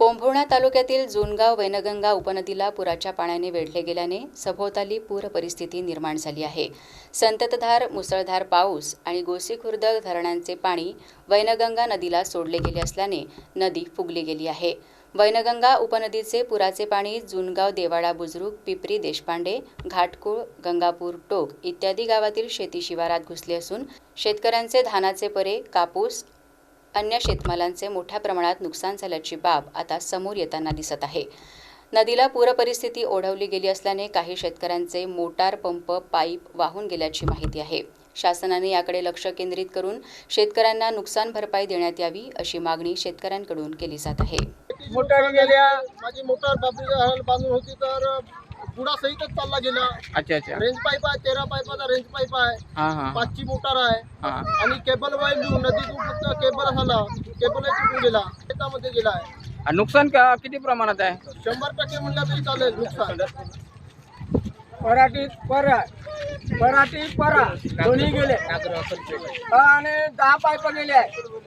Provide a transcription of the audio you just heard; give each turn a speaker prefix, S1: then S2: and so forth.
S1: पोंभुर्णा तालुक्यातील जुनगाव वैनगंगा उपनदीला पुराच्या पाण्याने वेढले गेल्याने सभोवताली पूर परिस्थिती निर्माण झाली आहे. संततधार मुसळधार पाऊस आणि गोसीखुर्द धरणांचे पाणी वैनगंगा नदीला सोडले गेले असल्याने नदी फुगली गेली आहे. वैनगंगा उपनदीचे पुराचे पाणी जुनगाव देवाडा बुजुर्ग पिपरी देशपांडे घाटकुळ गंगापूर टोक इत्यादी गावातील शेती शिवारात घुसले असून शेतकऱ्यांचे धानाचे परे कापूस अन्य शेतमालांचे मोठ्या प्रमाणात नुकसान झाल्याची बाब आता समोर येताना दिसत आहे. नदीला पूरपरिस्थिती ओढवली गेली असल्याने काही शेतकऱ्यांचे मोटार पंप पाईप वाहून गेल्याची माहिती आहे. शासनाने याकडे लक्ष केंद्रित करून शेतकऱ्यांना नुकसान भरपाई देण्यात यावी अशी मागणी शेतकऱ्यांकडून केली जात आहे.
S2: मोटार गेल्या
S3: माझी मोटार बांधून होती तर पुढा सहितच चालला गेला.
S2: अच्छा अच्छा.
S3: रेंज पाईप आहे तेरा पाईपाचा रेंज पाईप आहे.
S2: हा हा.
S3: पाचची मोटार आहे.
S2: हा.
S3: आणि केबल वाईल नदीतून फक्त केबल झाला केबल तुटून गेला शेतामध्ये गेला आहे.
S2: आणि नुकसान का किती प्रमाणात आहे?
S3: शंभर टक्के म्हणलं तरी चालेल नुकसान.
S4: पराठी परा पराठी परा. दोन्ही गेले. आणि दहा पाईप गेले आहे